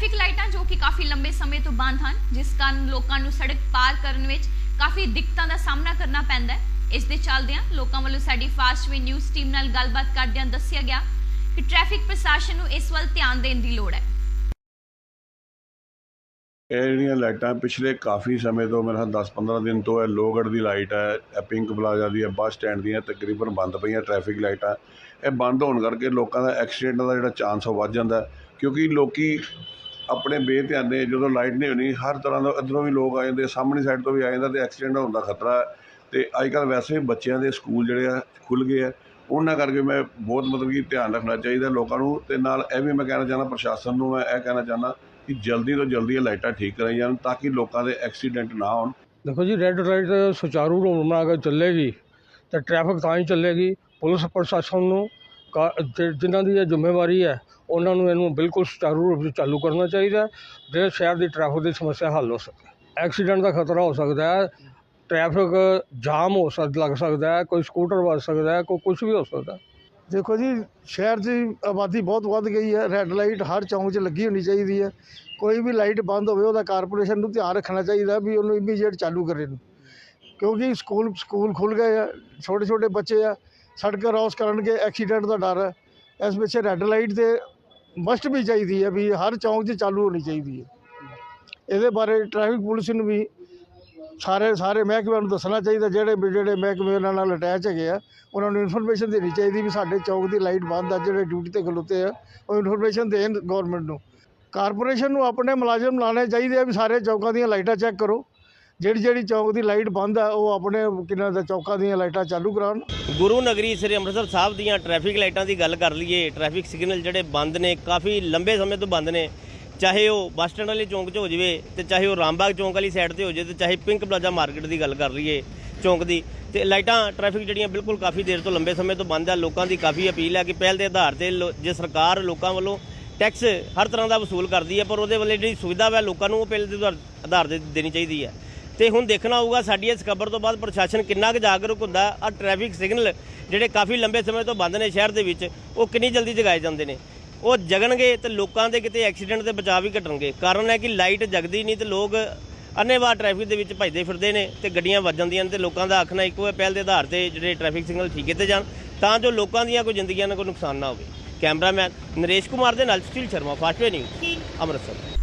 Traffic ਲਾਈਟਾਂ ਜੋ ਕਿ ਕਾਫੀ ਲੰਬੇ ਸਮੇਂ ਤੋਂ ਬੰਦ ਹਨ, ਜਿਸ ਕਾਰਨ ਲੋਕਾਂ ਨੂੰ ਸੜਕ ਪਾਰ ਕਰਨ ਵਿੱਚ ਕਾਫੀ ਦਿੱਕਤਾਂ ਦਾ ਸਾਹਮਣਾ ਕਰਨਾ ਪੈਂਦਾ ਹੈ ਇਸ ਦੇ ਚੱਲਦਿਆਂ ਲੋਕਾਂ ਵੱਲੋਂ ਸਾਡੀ ਫਾਸਟਵੇ ਨਿਊਜ਼ ਟੀਮ ਨਾਲ ਗੱਲਬਾਤ ਕਰਦਿਆਂ ਦੱਸਿਆ ਗਿਆ ਕਿ ਟ੍ਰੈਫਿਕ ਪ੍ਰਸ਼ਾਸਨ ਨੂੰ ਇਸ ਵੱਲ ਧਿਆਨ ਦੇਣ ਦੀ ਲੋੜ ਹੈ ਇਹ ਜਿਹੜੀਆਂ ਲਾਈਟਾਂ ਪਿਛਲੇ ਕਾਫੀ ਸਮੇਂ ਤੋਂ ਮੇਰੇ ਖਿਆਲ 10-15 ਦਿਨ ਤੋਂ ਇਹ ਲੋਹਗੜ੍ਹ ਦੀ ਲਾਈਟ ਹੈ, ਇਹ ਪਿੰਕ ਪਲਾਜ਼ਾ ਦੀ ਹੈ ਬੱਸ ਸਟੈਂਡ ਦੀਆਂ ਤਕਰੀਬਨ ਬੰਦ ਪਈਆਂ ਟ੍ਰੈਫਿਕ ਲਾਈਟਾਂ ਇਹ ਬੰਦ ਹੋਣ ਕਰਕੇ ਲੋਕਾਂ ਦਾ ਐਕਸੀਡੈਂਟ ਦਾ ਜਿਹੜਾ ਚਾਂਸ ਉਹ ਵੱਧ ਜਾਂਦਾ ਹੈ। ਕਿਉਂਕਿ ਲੋਕੀ ਆਪਣੇ ਬੇਧਿਆਨੇ ਜਦੋਂ ਲਾਈਟ ਨਹੀਂ ਹੋਣੀ, ਹਰ ਤਰ੍ਹਾਂ ਦਾ ਇੱਧਰੋਂ ਵੀ ਲੋਕ ਆ ਜਾਂਦੇ, ਸਾਹਮਣੀ ਸਾਈਡ ਤੋਂ ਵੀ ਆ ਜਾਂਦਾ ਤੇ ਐਕਸੀਡੈਂਟ ਹੋਣ ਦਾ ਖਤਰਾ ਹੈ। ਤੇ ਅੱਜ ਕੱਲ੍ਹ ਵੈਸੇ ਵੀ ਬੱਚਿਆਂ ਦੇ ਸਕੂਲ ਜਿਹੜੇ ਆ, ਖੁੱਲ੍ਹ ਗਏ ਆ। ਉਹਨਾਂ ਕਰਕੇ ਮੈਂ ਬਹੁਤ ਮਤਲਬ ਕਿ ਧਿਆਨ ਰੱਖਣਾ ਚਾਹੀਦਾ ਲੋਕਾਂ ਨੂੰ ਤੇ ਨਾਲ ਇਹ ਵੀ ਮੈਂ ਕਹਿਣਾ ਚਾਹੁੰਦਾ ਪ੍ਰਸ਼ਾਸਨ ਨੂੰ, ਮੈਂ ਇਹ ਕਹਿਣਾ ਚਾਹੁੰਦਾ ਕਿ ਜਲਦੀ ਤੋਂ ਜਲਦੀ ਇਹ ਲਾਈਟਾਂ ਠੀਕ ਕਰਾਈ ਜਾਣ ਤਾਂ ਕਿ ਲੋਕਾਂ ਦੇ ਐਕਸੀਡੈਂਟ ਨਾ ਹੋਣ। ਦੇਖੋ ਜੀ ਰੈੱਡ ਲਾਈਟ ਸੁਚਾਰੂ ਰੂਪ ਨਾਲ ਅਗਰ ਚੱਲੇਗੀ ਤਾਂ ਟ੍ਰੈਫਿਕ ਤਾਂ ਹੀ ਚੱਲੇਗੀ। ਪੁਲਿਸ, ਪ੍ਰਸ਼ਾਸਨ ਨੂੰ ਕਾ- ਜਿ- ਜਿਨ੍ਹਾਂ ਦੀ ਇਹ ਜ਼ਿੰਮੇਵਾਰੀ ਹੈ, ਉਹਨਾਂ ਨੂੰ ਇਹਨੂੰ ਬਿਲਕੁਲ ਸੁਚਾਰੂ ਰੂਪ 'ਚ ਚਾਲੂ ਕਰਨਾ ਚਾਹੀਦਾ ਹੈ ਜੇ ਸ਼ਹਿਰ ਦੀ ਟ੍ਰੈਫਿਕ ਦੀ ਸਮੱਸਿਆ ਹੱਲ ਹੋ ਸਕੇ। ਐਕਸੀਡੈਂਟ ਦਾ ਖਤਰਾ ਹੋ ਸਕਦਾ ਹੈ ਟ੍ਰੈਫਿਕ ਜਾਮ ਹੋ ਸਕ, ਲੱਗ ਸਕਦਾ ਹੈ, ਕੋਈ ਸਕੂਟਰ ਵੱਜ ਸਕਦਾ ਹੈ ਕੋਈ ਕੁਝ ਵੀ ਹੋ ਸਕਦਾ ਦੇਖੋ ਜੀ, ਸ਼ਹਿਰ ਦੀ ਆਬਾਦੀ ਬਹੁਤ ਵੱਧ ਗਈ ਹੈ ਰੈੱਡ ਲਾਈਟ ਹਰ ਚੌਂਕ 'ਚ ਲੱਗੀ ਹੋਣੀ ਚਾਹੀਦੀ ਹੈ। ਕੋਈ ਵੀ ਲਾਈਟ ਬੰਦ ਹੋਵੇ, ਉਹਦਾ ਕਾਰਪੋਰੇਸ਼ਨ ਨੂੰ ਧਿਆਨ ਰੱਖਣਾ ਚਾਹੀਦਾ ਵੀ ਉਹਨੂੰ ਇਮੀਡੀਏਟ ਚਾਲੂ ਕਰੇ। ਕਿਉਂਕਿ ਸਕੂਲ ਸਕੂਲ ਖੁੱਲ ਗਏ ਆ ਛੋਟੇ ਛੋਟੇ ਬੱਚੇ ਆ ਸੜਕ ਕ੍ਰਾਸ ਕਰਨਗੇ ਐਕਸੀਡੈਂਟ ਦਾ ਡਰ ਹੈ। ਇਸ ਪਿੱਛੇ ਰੈੱਡ ਲਾਈਟ ਤੇ ਮਸਟ ਵੀ ਚਾਹੀਦੀ ਹੈ ਵੀ ਹਰ ਚੌਂਕ 'ਚ ਚਾਲੂ ਹੋਣੀ ਚਾਹੀਦੀ ਹੈ। ਇਹਦੇ ਬਾਰੇ ਟ੍ਰੈਫਿਕ ਪੁਲਿਸ ਨੂੰ ਵੀ ਸਾਰੇ ਸਾਰੇ ਮਹਿਕਮਿਆਂ ਨੂੰ ਦੱਸਣਾ ਚਾਹੀਦਾ, ਜਿਹੜੇ ਵੀ, ਜਿਹੜੇ ਮਹਿਕਮੇ ਉਹਨਾਂ ਨਾਲ ਅਟੈਚ ਹੈਗੇ ਆ, ਉਹਨਾਂ ਨੂੰ ਇਨਫੋਰਮੇਸ਼ਨ ਦੇਣੀ ਚਾਹੀਦੀ ਵੀ ਸਾਡੇ ਚੌਕ ਦੀ ਲਾਈਟ ਬੰਦ ਆ, ਜਿਹੜੇ ਡਿਊਟੀ ਤੇ ਖਲੋਤੇ ਆ, ਉਹ ਇਨਫੋਰਮੇਸ਼ਨ ਦੇਣ ਗਵਰਨਮੈਂਟ ਨੂੰ। ਕਾਰਪੋਰੇਸ਼ਨ ਨੂੰ ਆਪਣੇ ਮੁਲਾਜ਼ਮ ਲਾਣੇ ਚਾਹੀਦੇ ਆ ਵੀ ਸਾਰੇ ਚੌਕਾਂ ਦੀਆਂ ਲਾਈਟਾਂ ਚੈੱਕ ਕਰੋ। ਜਿਹੜੀ ਜਿਹੜੀ ਚੌਕ ਦੀ ਲਾਈਟ ਬੰਦ ਆ, ਉਹ ਆਪਣੇ ਕਿਨਾਂ ਦਾ ਚੌਕਾਂ ਦੀਆਂ ਲਾਈਟਾਂ ਚਾਲੂ ਕਰਾਉਣ। ਗੁਰੂ ਨਗਰੀ ਸ੍ਰੀ ਅੰਮ੍ਰਿਤਸਰ ਸਾਹਿਬ ਦੀਆਂ ਟ੍ਰੈਫਿਕ ਲਾਈਟਾਂ ਦੀ ਗੱਲ ਕਰ ਲਈਏ ਟ੍ਰੈਫਿਕ ਸਿਗਨਲ ਜਿਹੜੇ ਬੰਦ ਨੇ, ਕਾਫੀ ਲੰਬੇ ਸਮੇਂ ਤੋਂ ਬੰਦ ਨੇ। ਚਾਹੇ ਉਹ ਬੱਸ ਸਟੈਂਡ ਵਾਲੇ ਚੌਂਕ 'ਚ ਹੋ ਜਾਵੇ ਤੇ ਚਾਹੇ ਉਹ ਰਾਮਬਾਗ ਚੌਂਕ ਵਾਲੀ ਸਾਈਡ ਤੇ ਹੋ ਜਾਵੇ ਤੇ ਚਾਹੇ ਪਿੰਕ ਪਲਾਜ਼ਾ ਮਾਰਕੀਟ ਦੀ ਗੱਲ ਕਰ ਲਈਏ ਚੌਂਕ ਦੀ। ਤੇ ਲਾਈਟਾਂ ਟ੍ਰੈਫਿਕ ਜਿਹੜੀਆਂ ਬਿਲਕੁਲ ਕਾਫੀ ਦੇਰ ਤੋਂ ਲੰਬੇ ਸਮੇਂ ਤੋਂ ਬੰਦ ਆ। ਲੋਕਾਂ ਦੀ ਕਾਫੀ ਅਪੀਲ ਹੈ ਕਿ ਪਹਿਲ ਦੇ ਆਧਾਰ ਤੇ ਲੋ- ਜੇ ਸਰਕਾਰ ਲੋਕਾਂ ਵੱਲੋਂ ਟੈਕਸ ਹਰ ਤਰ੍ਹਾਂ ਦਾ ਵਸੂਲ ਕਰਦੀ ਹੈ ਪਰ ਉਹਦੇ ਵੱਲੇ ਜਿਹੜੀ ਸੁਵਿਧਾ ਹੈ ਲੋਕਾਂ ਨੂੰ ਉਹ ਪਹਿਲ ਦੇ ਆਧਾਰ ਤੇ ਦੇਣੀ ਚਾਹੀਦੀ ਹੈ ਤੇ ਹੁਣ ਦੇਖਣਾ ਹੋਊਗਾ ਸਾਡੀ ਇਸ ਖਬਰ ਤੋਂ ਬਾਅਦ ਪ੍ਰਸ਼ਾਸਨ ਕਿੰਨਾ ਕੁ ਜਾਗਰੂਕ ਹੁੰਦਾ। ਆ ਟ੍ਰੈਫਿਕ ਸਿਗਨਲ ਜਿਹੜੇ ਕਾਫੀ ਲੰਬੇ ਸਮੇਂ ਤੋਂ ਬੰਦ ਨੇ ਸ਼ਹਿਰ ਦੇ ਵਿੱਚ, ਉਹ ਕਿੰਨੀ ਜਲਦੀ ਜਗਾਏ ਜਾਂਦੇ ਨੇ। ਉਹ ਜਗਣਗੇ ਤੇ ਲੋਕਾਂ ਦੇ ਕਿਤੇ ਐਕਸੀਡੈਂਟ ਦੇ ਬਚਾਅ ਵੀ ਘਟਣਗੇ। ਕਾਰਨ ਹੈ ਕਿ ਲਾਈਟ ਜਗਦੀ ਨਹੀਂ ਤੇ ਲੋਕ ਅੰਨੇਵਾਹ ਟ੍ਰੈਫਿਕ ਦੇ ਵਿੱਚ ਭਜਦੇ ਫਿਰਦੇ ਨੇ ਤੇ ਗੱਡੀਆਂ ਵੱਜ ਜਾਂਦੀਆਂ ਨੇ ਤੇ ਲੋਕਾਂ ਦਾ ਆਖਣਾ ਇੱਕੋ ਹੈ, ਪਹਿਲ ਦੇ ਆਧਾਰ ਤੇ ਜਿਹੜੇ ਟ੍ਰੈਫਿਕ ਸਿਗਨਲ ਠੀਕ ਕੀਤੇ ਜਾਣ, ਤਾਂ ਜੋ ਲੋਕਾਂ ਦੀਆਂ ਕੋਈ ਜ਼ਿੰਦਗੀਆਂ ਨੂੰ ਕੋਈ ਨੁਕਸਾਨ ਨਾ ਹੋਵੇ। ਕੈਮਰਾਮੈਨ ਨਰੇਸ਼ ਕੁਮਾਰ ਦੇ ਨਾਲ ਸੁਸ਼ੀਲ ਸ਼ਰਮਾ ਫਾਸਟਵੇ ਨਿਊਜ਼ ਅੰਮ੍ਰਿਤਸਰ।